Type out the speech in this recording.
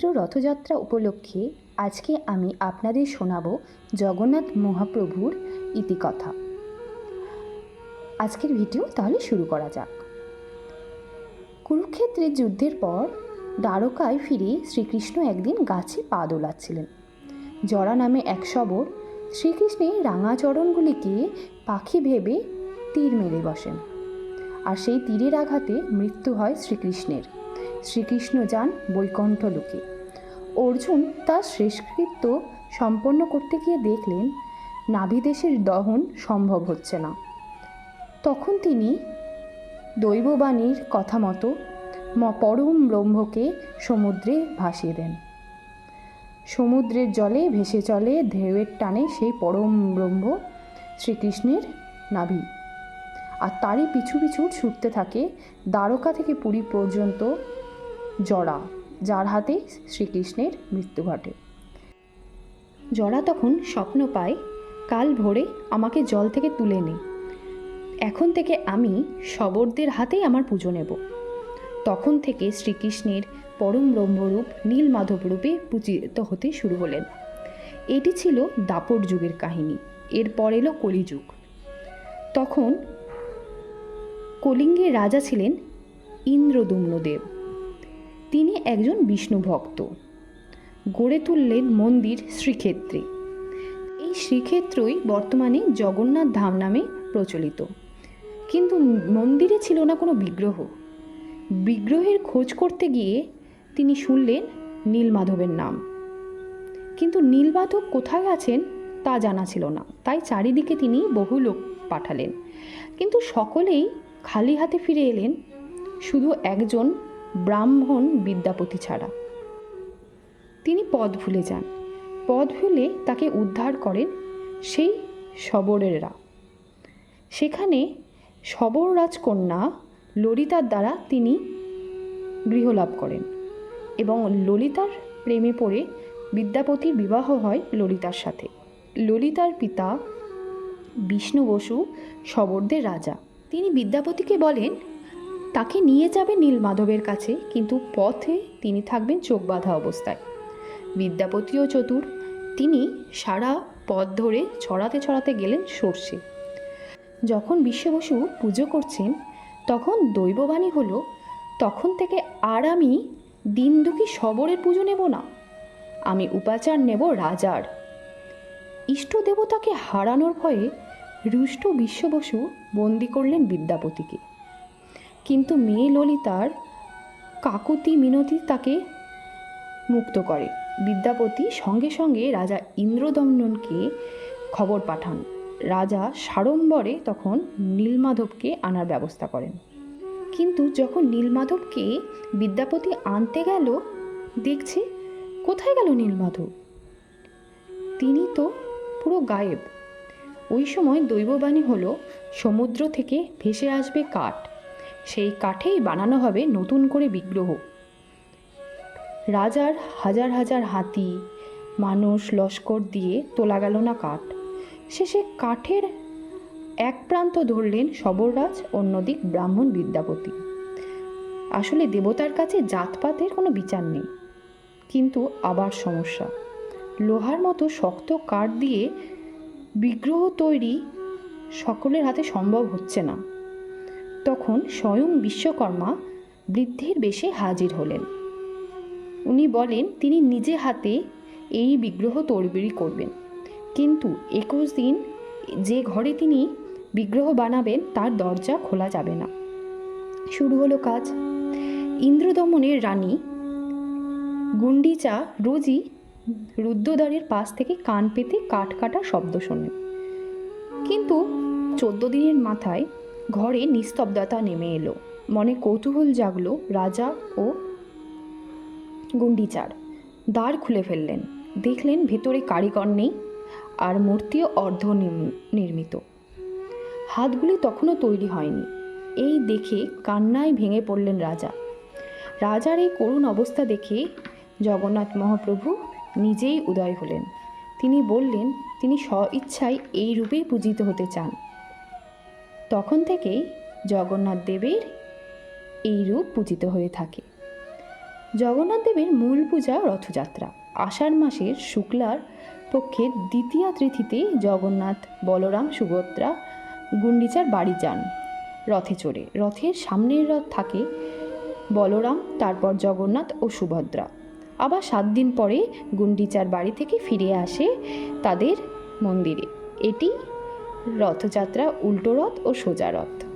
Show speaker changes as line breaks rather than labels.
পবিত্র রথযাত্রা উপলক্ষে আজকে আমি আপনাদের শোনাব জগন্নাথ মহাপ্রভুর ইতিকথা। আজকের ভিডিও তাহলে শুরু করা যাক। কুরুক্ষেত্রের যুদ্ধের পর দ্বারকায় ফিরে শ্রীকৃষ্ণ একদিন গাছে পা দোলাচ্ছিলেন। জরা নামে এক শবর শ্রীকৃষ্ণের রাঙা চরণগুলিকে পাখি ভেবে তীর মেরে বসেন। আর সেই তীরের আঘাতে মৃত্যু হয় শ্রীকৃষ্ণের। শ্রীকৃষ্ণ যান বৈকণ্ঠ লোকে। অর্জুন তার শেষকৃত্য সম্পন্ন করতে গিয়ে দেখলেন, নাভিদেশের দহন সম্ভব হচ্ছে না। তখন তিনি দৈববাণীর কথা মতো পরম ব্রহ্মকে সমুদ্রে ভাসিয়ে দেন। সমুদ্রের জলে ভেসে চলে ঢেউয়ের টানে সেই পরম ব্রহ্ম শ্রীকৃষ্ণের নাভি। আর তারই পিছু পিছু ছুটতে থাকে দ্বারকা থেকে পুরী পর্যন্ত জরা। যার হাতে শ্রীকৃষ্ণের মৃত্যু ঘটে। জরা তখন স্বপ্ন পায়, কাল ভোরে আমাকে জল থেকে তুলে নে। এখন থেকে আমি শবরদের হাতেই আমার পুজো নেব। তখন থেকে শ্রীকৃষ্ণের পরম ব্রহ্মরূপ নীল মাধব রূপে পূজিত হতে শুরু হলেন। এটি ছিল দাপর যুগের কাহিনী এরপর এলো কলিযুগ। তখন কলিঙ্গের রাজা ছিলেন ইন্দ্রদুম্নদেব। তিনি একজন বিষ্ণু ভক্ত। গড়ে তুললেন মন্দির শ্রীক্ষেত্রে। এই শ্রীক্ষেত্রই বর্তমানে জগন্নাথ ধাম নামে প্রচলিত। কিন্তু মন্দিরে ছিল না কোনো বিগ্রহ। বিগ্রহের খোঁজ করতে গিয়ে তিনি শুনলেন নীলমাধবের নাম। কিন্তু নীলমাধব কোথায় আছেন তা জানা ছিল না। তাই চারিদিকে তিনি বহু লোক পাঠালেন। কিন্তু সকলেই খালি হাতে ফিরে এলেন। শুধু একজন ব্রাহ্মণ বিদ্যাপতি ছাড়া। তিনি পদ ভুলে যান। পদ ভুলে তাকে উদ্ধার করেন সেই শবরেরা সেখানে শবর রাজকন্যা ললিতার দ্বারা তিনি গৃহলাভ করেন এবং ললিতার প্রেমে পড়ে বিদ্যাপতির বিবাহ হয় ললিতার সাথে। ললিতার পিতা বিষ্ণু বসু শবরদের রাজা। তিনি বিদ্যাপতিকে বলেন তাকে নিয়ে যাবে নীলমাধবের কাছে, কিন্তু পথে তিনি থাকবেন চোখ বাঁধা অবস্থায় বিদ্যাপতিও চতুর, তিনি সারা পথ ধরে ছড়াতে ছড়াতে গেলেন সর্ষে। যখন বিশ্ববসু পুজো করছেন, তখন দৈববাণী হলো, তখন থেকে আর আমি দিন দুঃখী শবরের পুজো নেব না, আমি উপাচার নেব রাজার। ইষ্ট দেবতাকে হারানোর ভয়ে রুষ্ট বিশ্ববসু বন্দি করলেন বিদ্যাপতিকে। কিন্তু মেয়ে ললিতার কাকুতি মিনতি তাকে মুক্ত করে। বিদ্যাপতি সঙ্গে সঙ্গে রাজা ইন্দ্রদমনকে খবর পাঠান। রাজা সাড়ম্বরে তখন নীলমাধবকে আনার ব্যবস্থা করেন। কিন্তু যখন নীলমাধবকে বিদ্যাপতি আনতে গেল, দেখছে কোথায় গেল নীলমাধব? তিনি তো পুরো গায়েব। ওই সময় দৈববাণী হলো, সমুদ্র থেকে ভেসে আসবে কাঠ। সেই কাঠেই বানানো হবে নতুন করে বিগ্রহ। রাজার হাজার হাজার হাতি, মানুষ লস্কর দিয়ে তোলা গেল না কাঠ। শেষে কাঠের এক প্রান্ত ধরলেন শবররাজ অন্যদিক ব্রাহ্মণ বিদ্যাপতি। আসলে দেবতার কাছে জাতপাতের কোনো বিচার নেই, কিন্তু আবার সমস্যা। লোহার মতো শক্ত কাঠ দিয়ে বিগ্রহ তৈরি সকলের হাতে সম্ভব হচ্ছে না। তখন স্বয়ং বিশ্বকর্মা বৃদ্ধির বেশে হাজির হলেন। উনি বলেন, তিনি নিজে হাতে এই বিগ্রহ তৈরি করবেন। কিন্তু একুশ দিন যে ঘরে তিনি বিগ্রহ বানাবেন, তার দরজা খোলা যাবে না। শুরু হলো কাজ। ইন্দ্রদমনের রানী গুন্ডিচা রোজই রুদ্রদ্বারের পাশ থেকে কান পেতে কাঠ কাটা শব্দ শোনেন। কিন্তু চোদ্দ দিনের মাথায় ঘরে নিস্তব্ধতা নেমে এলো। মনে কৌতূহল জাগলো রাজা ও গুন্ডিচার। দ্বার খুলে ফেললেন। দেখলেন ভেতরে কারিগর নেই আর মূর্তিও অর্ধ নির্মিত। হাতগুলি তখনও তৈরি হয়নি। এই দেখে কান্নায় ভেঙে পড়লেন রাজা। রাজার এই করুণ অবস্থা দেখে জগন্নাথ মহাপ্রভু নিজেই উদয় হলেন। তিনি বললেন, তিনি স্ব ইচ্ছায় এই রূপেই পূজিত হতে চান। তখন থেকেই জগন্নাথ দেবের এই রূপ পূজিত হয়ে থাকে। জগন্নাথ দেবের মূল পূজা রথযাত্রা। আষাঢ় মাসের শুক্লার পক্ষে দ্বিতীয়া তিথিতে জগন্নাথ বলরাম সুভদ্রা গুন্ডিচার বাড়ি যান রথে চড়ে। রথের সামনের রথ থাকে বলরাম, তারপর জগন্নাথ ও সুভদ্রা। আবার সাত দিন পরে গুন্ডিচার বাড়ি থেকে ফিরে আসে তাদের মন্দিরে। এটি রথযাত্রা উল্টো রথ ও সোজা রথ।